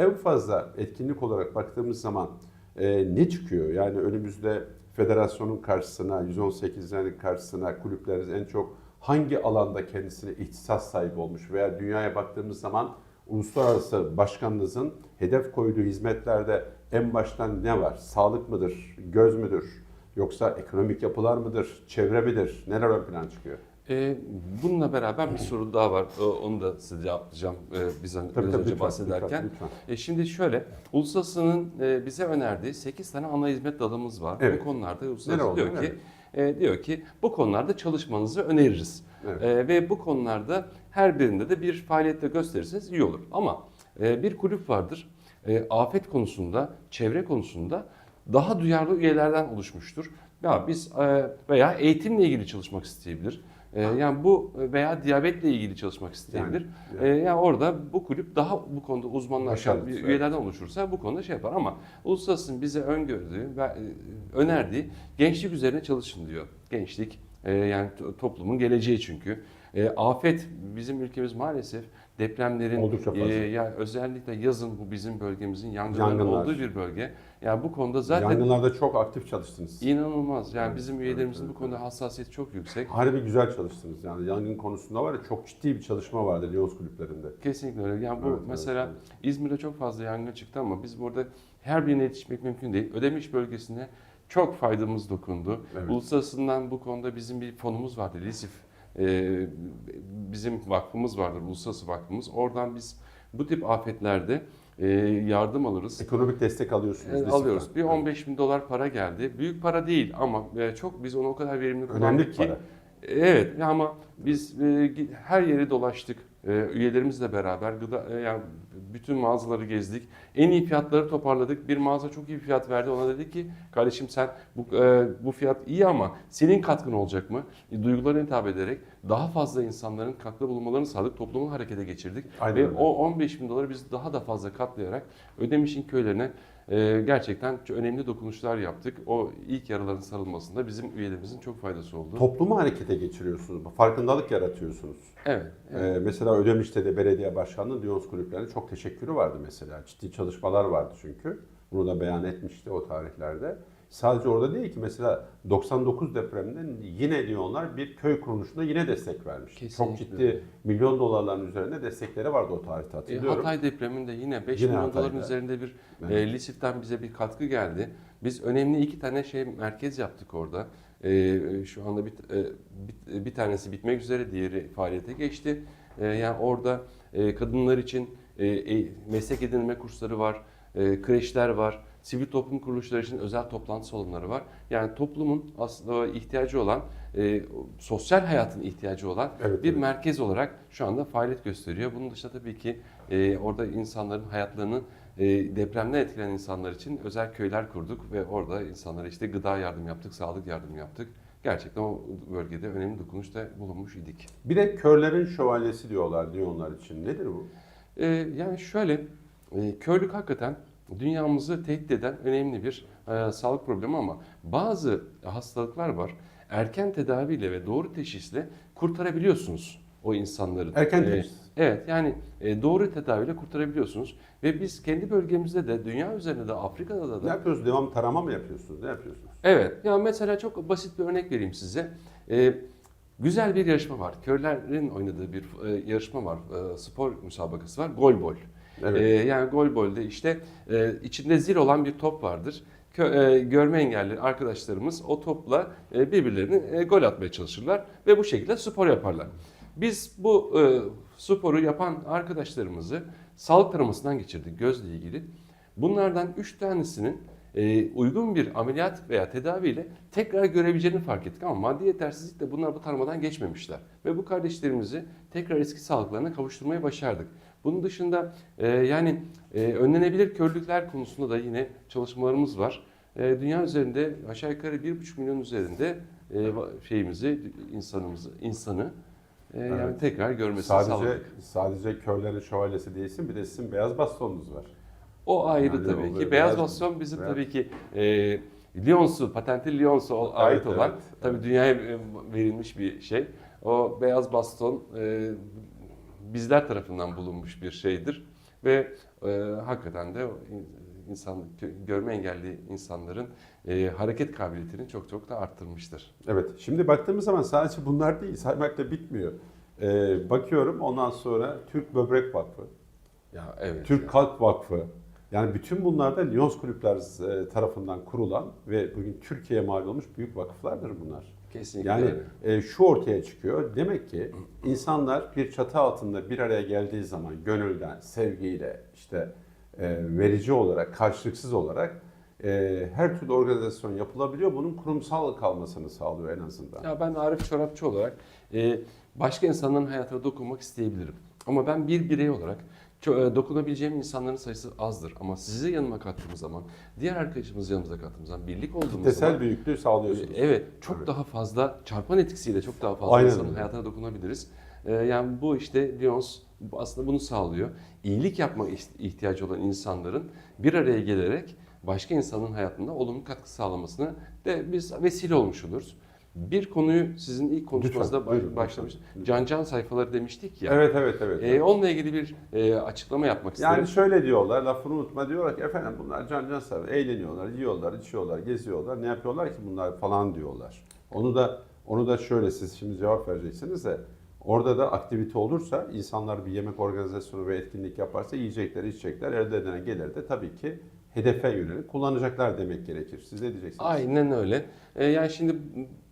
en fazla etkinlik olarak baktığımız zaman e, ne çıkıyor? Yani önümüzde federasyonun karşısına, 118'lerin karşısına kulüpleriniz en çok hangi alanda kendisine ihtisas sahibi olmuş veya dünyaya baktığımız zaman uluslararası başkanınızın hedef koyduğu hizmetlerde en baştan ne var? Sağlık mıdır? Göz müdür? Yoksa ekonomik yapılar mıdır? Çevre midir? Neler ön plan çıkıyor? Ee, bununla beraber bir soru daha var. O- Onu da size cevaplayacağım e, biz biraz önce lütfen, bahsederken. lütfen, lütfen. E, şimdi şöyle, Uluslararası'nın e, bize önerdiği 8 tane ana hizmet dalımız var. Evet. Bu konularda Neler Uluslararası oldu, diyor ki, e, diyor ki bu konularda çalışmanızı öneririz. Evet. E, ve bu konularda her birinde de bir faaliyette gösterirseniz iyi olur. Ama e, bir kulüp vardır. E, afet konusunda, çevre konusunda daha duyarlı üyelerden oluşmuştur. Ya biz e, veya eğitimle ilgili çalışmak isteyebilir. E, yani bu veya diyabetle ilgili çalışmak isteyebilir. Yani, Yani, yani orada bu kulüp daha bu konuda uzmanlaşan bir evet. üyelerden oluşursa bu konuda şey yapar ama uluslararası bize öngördüğü ve e, önerdiği gençlik üzerine çalışın diyor. Gençlik e, yani to- toplumun geleceği çünkü. E, afet bizim ülkemiz maalesef depremlerin Oldukça fazla. e, yani özellikle yazın bu bizim bölgemizin yangınların Yangınlar. olduğu bir bölge. Yani bu konuda zaten Yangınlarda çok aktif çalıştınız. inanılmaz. Yani Evet, bizim evet, üyelerimizin evet, bu konuda hassasiyeti çok yüksek. Harbi güzel çalıştınız yani yangın konusunda var ya çok ciddi bir çalışma vardı Lions kulüplerinde. Kesinlikle öyle. Yani bu Evet, evet, mesela. İzmir'de çok fazla yangın çıktı ama biz burada her birine yetişmek mümkün değil. Ödemiş bölgesine çok faydamız dokundu. Evet. Uluslararasından bu konuda bizim bir fonumuz vardı. LİSİF. Ee, bizim vakfımız vardır, uluslararası vakfımız. Oradan biz bu tip afetlerde e, yardım alırız. Ekonomik destek alıyorsunuz. E, alıyoruz. Bir 15 bin dolar para geldi. Büyük para değil ama e, çok biz onu o kadar verimli Önemli kullandık bir ki. para. Evet ama biz her yeri dolaştık. E, üyelerimizle beraber gıda e, yani bütün mağazaları gezdik. En iyi fiyatları toparladık. Bir mağaza çok iyi bir fiyat verdi. Ona dedi ki kardeşim sen bu e, bu fiyat iyi ama senin katkın olacak mı? E, duygularına hitap ederek daha fazla insanların katkıda bulunmalarını sağladık. Toplumu harekete geçirdik. Aynen Ve o 15 bin doları biz daha da fazla katlayarak Ödemiş'in köylerine e, gerçekten çok önemli dokunuşlar yaptık. O ilk yaraların sarılmasında bizim üyelerimizin çok faydası oldu. Toplumu harekete geçiriyorsunuz. Farkındalık yaratıyorsunuz. Evet. evet. Ee, mesela Ödemiş'te de belediye başkanlığı Lions kulüplerine çok teşekkürü vardı mesela. Ciddi çalışmalar vardı çünkü. Bunu da beyan etmişti o tarihlerde. Sadece orada değil ki mesela 99 depreminden yine Lyonlar bir köy kuruluşuna yine destek vermiş. Kesinlikle. Çok ciddi milyon dolarların üzerinde destekleri vardı o tarihte E, hatırlıyorum. Hatay depreminde yine 5 Yine milyon Hatay'da. doların üzerinde bir Evet. e, LİSİF'ten bize bir katkı geldi. Biz önemli iki tane şey merkez yaptık orada. E, şu anda bir, e, bir, bir tanesi bitmek üzere, diğeri faaliyete geçti. E, yani orada e, kadınlar için e, e, meslek edinme kursları var, e, kreşler var, sivil toplum kuruluşları için özel toplantı salonları var. Yani toplumun aslında ihtiyacı olan, e, sosyal hayatın ihtiyacı olan Evet, bir evet. merkez olarak şu anda faaliyet gösteriyor. Bunun dışında tabii ki e, orada insanların hayatlarını e, depremden etkilenen insanlar için özel köyler kurduk ve orada insanlara işte gıda yardım yaptık, sağlık yardım yaptık. Gerçekten o bölgede önemli dokunuşta bulunmuş idik. Bir de körlerin şövalyesi diyorlar Lyonlar için. Nedir bu? E, yani şöyle, e, körlük hakikaten dünyamızı tehdit eden önemli bir e, sağlık problemi ama bazı hastalıklar var. Erken tedaviyle ve doğru teşhisle kurtarabiliyorsunuz o insanları. Erken E, teşhis. Evet yani e, doğru tedaviyle kurtarabiliyorsunuz. Ve biz kendi bölgemizde de, dünya üzerinde de, Afrika'da da, Ne yapıyorsunuz? Devam tarama mı yapıyorsunuz? Ne yapıyorsunuz? Evet. Ya mesela çok basit bir örnek vereyim size. Ee, güzel bir yarışma var. Körlerin oynadığı bir e, yarışma var. E, spor müsabakası var. Golbol. Evet. Ee, yani golbolde işte e, içinde zil olan bir top vardır. Kö- e, görme engelli arkadaşlarımız o topla e, birbirlerini e, gol atmaya çalışırlar ve bu şekilde spor yaparlar. Biz bu e, sporu yapan arkadaşlarımızı sağlık taramasından geçirdik gözle ilgili. Bunlardan 3 tanesinin e, uygun bir ameliyat veya tedaviyle tekrar görebileceğini fark ettik ama maddi yetersizlikle bunlar bu taramadan geçmemişler. Ve bu kardeşlerimizi tekrar eski sağlıklarına kavuşturmayı başardık. Bunun dışında e, yani e, önlenebilir körlükler konusunda da yine çalışmalarımız var. E, dünya üzerinde aşağı yukarı 1,5 milyon üzerinde e, şeyimizi, insanımızı, insanı e, yani Evet. tekrar görmesini Sadece sağladık. sadece körlerin şövalyesi değilsin bir de sizin beyaz bastonunuz var. O ayrı Yani tabii ki. Beyaz baston bizim beyaz- tabii ki e, Lyons'u, patentli Lyons'u ol- ait Evet, olan evet, tabii dünyaya e, verilmiş bir şey. O beyaz baston e, bizler tarafından bulunmuş bir şeydir. ve e, hakikaten de insan görme engelli insanların e, hareket kabiliyetini çok çok da arttırmıştır. Evet. Şimdi baktığımız zaman sadece bunlar değil. Saymakla bitmiyor. Ee, bakıyorum ondan sonra Türk Böbrek Vakfı, Ya evet. Türk Kalp Vakfı. Yani bütün bunlar da Lyons Kulüpler e, tarafından kurulan ve bugün Türkiye'ye mal olmuş büyük vakıflardır bunlar. Kesinlikle Yani öyle. e, şu ortaya çıkıyor. Demek ki insanlar bir çatı altında bir araya geldiği zaman gönülden, sevgiyle, işte e, verici olarak, karşılıksız olarak e, her türlü organizasyon yapılabiliyor. Bunun kurumsal kalmasını sağlıyor en azından. Ya ben Arif Çorapçı olarak e, başka insanların hayatına dokunmak isteyebilirim. Ama ben bir birey olarak dokunabileceğim insanların sayısı azdır. Ama sizi yanıma kattığım zaman, diğer arkadaşımızı yanımıza kattığımız zaman, birlik olduğumuz Kitlesel zaman büyüklüğü sağlıyorsunuz. Evet, çok Evet. daha fazla çarpan etkisiyle çok daha fazla Aynen insanın hayatına dokunabiliriz. Ee, yani bu işte Lyons aslında bunu sağlıyor. İyilik yapma iht- ihtiyacı olan insanların bir araya gelerek başka insanın hayatında olumlu katkı sağlamasını de biz vesile olmuş oluruz. Bir konuyu sizin ilk konuşmanızda Lütfen, başlamış. Can can sayfaları demiştik ya. Evet evet evet. Ee, onunla ilgili bir e, açıklama yapmak isterim. Yani şöyle diyorlar, lafını unutma diyorlar ki efendim bunlar can can sever, eğleniyorlar, yiyorlar, içiyorlar, geziyorlar. Ne yapıyorlar ki bunlar falan diyorlar. Onu da onu da şöyle siz şimdi cevap vereceksiniz de orada da aktivite olursa insanlar bir yemek organizasyonu ve etkinlik yaparsa yiyecekler, içecekler, elde edilen gelir de tabii ki hedefe yönelik kullanacaklar demek gerekir. Siz ne diyeceksiniz? Aynen öyle. Ee, yani şimdi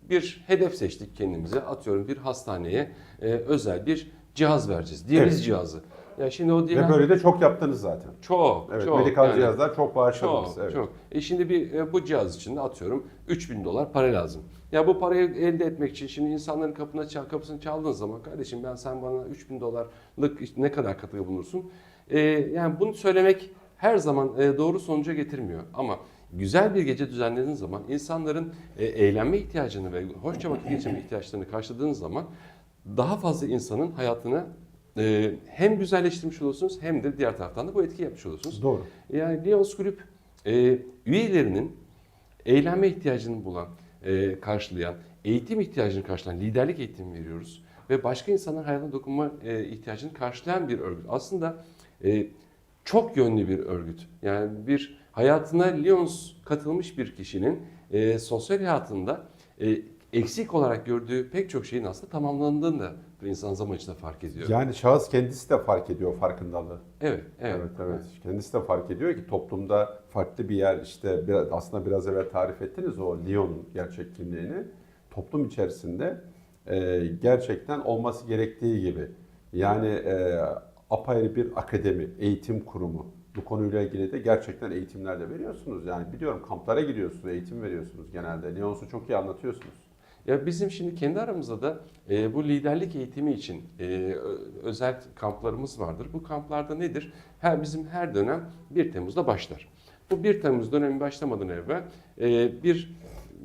bir hedef seçtik kendimize. Atıyorum bir hastaneye e, özel bir cihaz vereceğiz. Diyaliz Evet. cihazı. Ya şimdi o Ve diyaliz böyle de çok yaptınız zaten. çok Evet, çok medikal yani cihazlar çok bağışladınız. çok evet. çok. E şimdi bir e, bu cihaz için de atıyorum 3000 dolar para lazım. Ya bu parayı elde etmek için şimdi insanların kapına çal, kapısını çaldığın zaman kardeşim ben sen bana 3000 dolarlık ne kadar katkıda bulunursun? E, yani bunu söylemek her zaman e, doğru sonuca getirmiyor ama güzel bir gece düzenlediğiniz zaman insanların e, eğlenme ihtiyacını ve hoşça vakit geçirme ihtiyaçlarını karşıladığınız zaman daha fazla insanın hayatını e, hem güzelleştirmiş olursunuz hem de diğer taraftan da bu etki yapmış olursunuz. Doğru. Yani Lions Kulüp e, üyelerinin eğlenme ihtiyacını bulan, e, karşılayan, eğitim ihtiyacını karşılayan liderlik eğitimi veriyoruz. Ve başka insanların hayatına dokunma e, ihtiyacını karşılayan bir örgüt. Aslında e, çok yönlü bir örgüt. Yani bir hayatına Lions katılmış bir kişinin e, sosyal hayatında e, eksik olarak gördüğü pek çok şeyin aslında tamamlandığını da insan zaman içinde fark ediyor. Yani şahıs kendisi de fark ediyor farkındalığı. Evet, evet. Evet evet. Kendisi de fark ediyor ki toplumda farklı bir yer işte biraz, aslında biraz evvel tarif ettiniz o Lyon'un gerçek kimliğini. Toplum içerisinde e, gerçekten olması gerektiği gibi. Yani e, apayrı bir akademi, eğitim kurumu. Bu konuyla ilgili de gerçekten eğitimler de veriyorsunuz. Yani biliyorum kamplara gidiyorsunuz, eğitim veriyorsunuz genelde. Lyons'u çok iyi anlatıyorsunuz. Ya bizim şimdi kendi aramızda da e, bu liderlik eğitimi için e, özel kamplarımız vardır. Bu kamplarda nedir? Her bizim her dönem 1 Temmuz'da başlar. Bu 1 Temmuz dönemi başlamadan evvel e, bir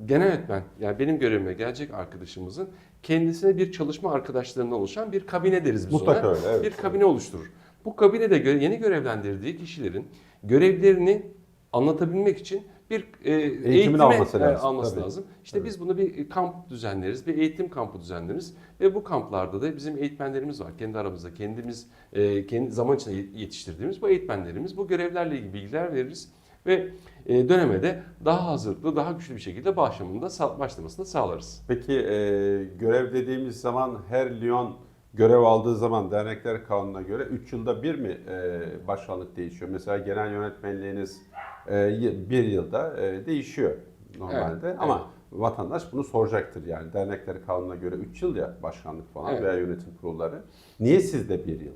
genel yönetmen yani benim görevime gelecek arkadaşımızın kendisine bir çalışma arkadaşlarından oluşan bir kabine deriz biz Mutlaka ona. öyle, evet. Bir kabine oluşturur. Bu kabinede göre, yeni görevlendirdiği kişilerin görevlerini anlatabilmek için bir e, eğitime, alması e, lazım, alması tabii. lazım. İşte Tabii. biz bunu bir kamp düzenleriz, bir eğitim kampı düzenleriz ve bu kamplarda da bizim eğitmenlerimiz var. Kendi aramızda kendimiz e, kendi zaman içinde yetiştirdiğimiz bu eğitmenlerimiz bu görevlerle ilgili bilgiler veririz ve e, döneme de daha hazırlıklı, daha güçlü bir şekilde başlamında başlamasını sağlarız. Peki e, görev dediğimiz zaman her Lyon görev aldığı zaman dernekler kanununa göre 3 yılda bir mi e, başkanlık değişiyor? Mesela genel yönetmenliğiniz e, bir yılda e, değişiyor normalde Evet, ama vatandaş bunu soracaktır yani dernekler kanununa göre 3 yıl ya başkanlık falan Evet. veya yönetim kurulları. Niye sizde bir yıl?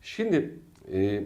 Şimdi e,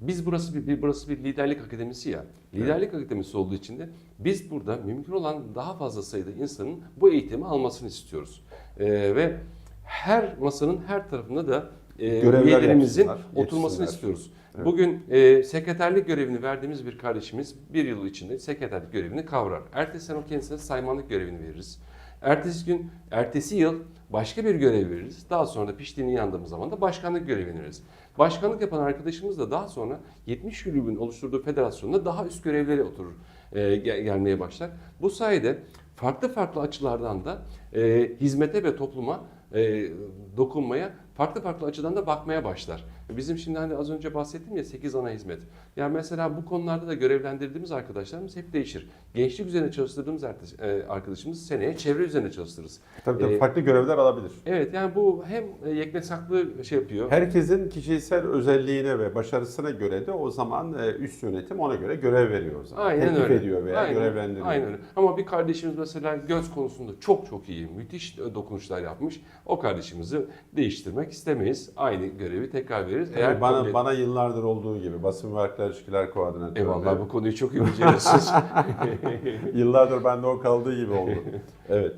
biz burası bir, bir- burası bir liderlik akademisi ya. Liderlik akademisi olduğu için de biz burada mümkün olan daha fazla sayıda insanın bu eğitimi almasını istiyoruz. E, ve her masanın her tarafında da e, üyelerimizin oturmasını istiyoruz. Evet. Bugün e, sekreterlik görevini verdiğimiz bir kardeşimiz bir yıl içinde sekreterlik görevini kavrar. Ertesi sene o kendisine saymanlık görevini veririz. Ertesi gün, ertesi yıl başka bir görev veririz. Daha sonra da piştiğini yandığımız zaman da başkanlık görevini veririz. Başkanlık yapan arkadaşımız da daha sonra 70 kulübün oluşturduğu federasyonda daha üst görevlere oturur, e, gel- gelmeye başlar. Bu sayede farklı farklı açılardan da e, hizmete ve topluma e, dokunmaya farklı farklı açıdan da bakmaya başlar. Bizim şimdi hani az önce bahsettim ya 8 ana hizmet. Yani mesela bu konularda da görevlendirdiğimiz arkadaşlarımız hep değişir. Gençlik üzerine çalıştırdığımız e, arkadaşımız seneye çevre üzerine çalıştırırız. Tabii tabii Ee, farklı görevler alabilir. Evet yani bu hem e, yeknesaklı şey yapıyor. Herkesin kişisel özelliğine ve başarısına göre de o zaman e, üst yönetim ona göre görev veriyor o zaman. Aynen Teklif öyle. ediyor veya aynen, görevlendiriyor. Aynen öyle. Ama bir kardeşimiz mesela göz konusunda çok çok iyi, müthiş dokunuşlar yapmış. O kardeşimizi değiştirmek istemeyiz. Aynı görevi tekrar veririz. Yani kabul bana et- bana yıllardır olduğu gibi basın ve halkla ilişkiler koordinatörü. Eyvallah bu konuyu çok iyi beceriyorsunuz. Yıllardır bende o kaldığı gibi oldu. evet.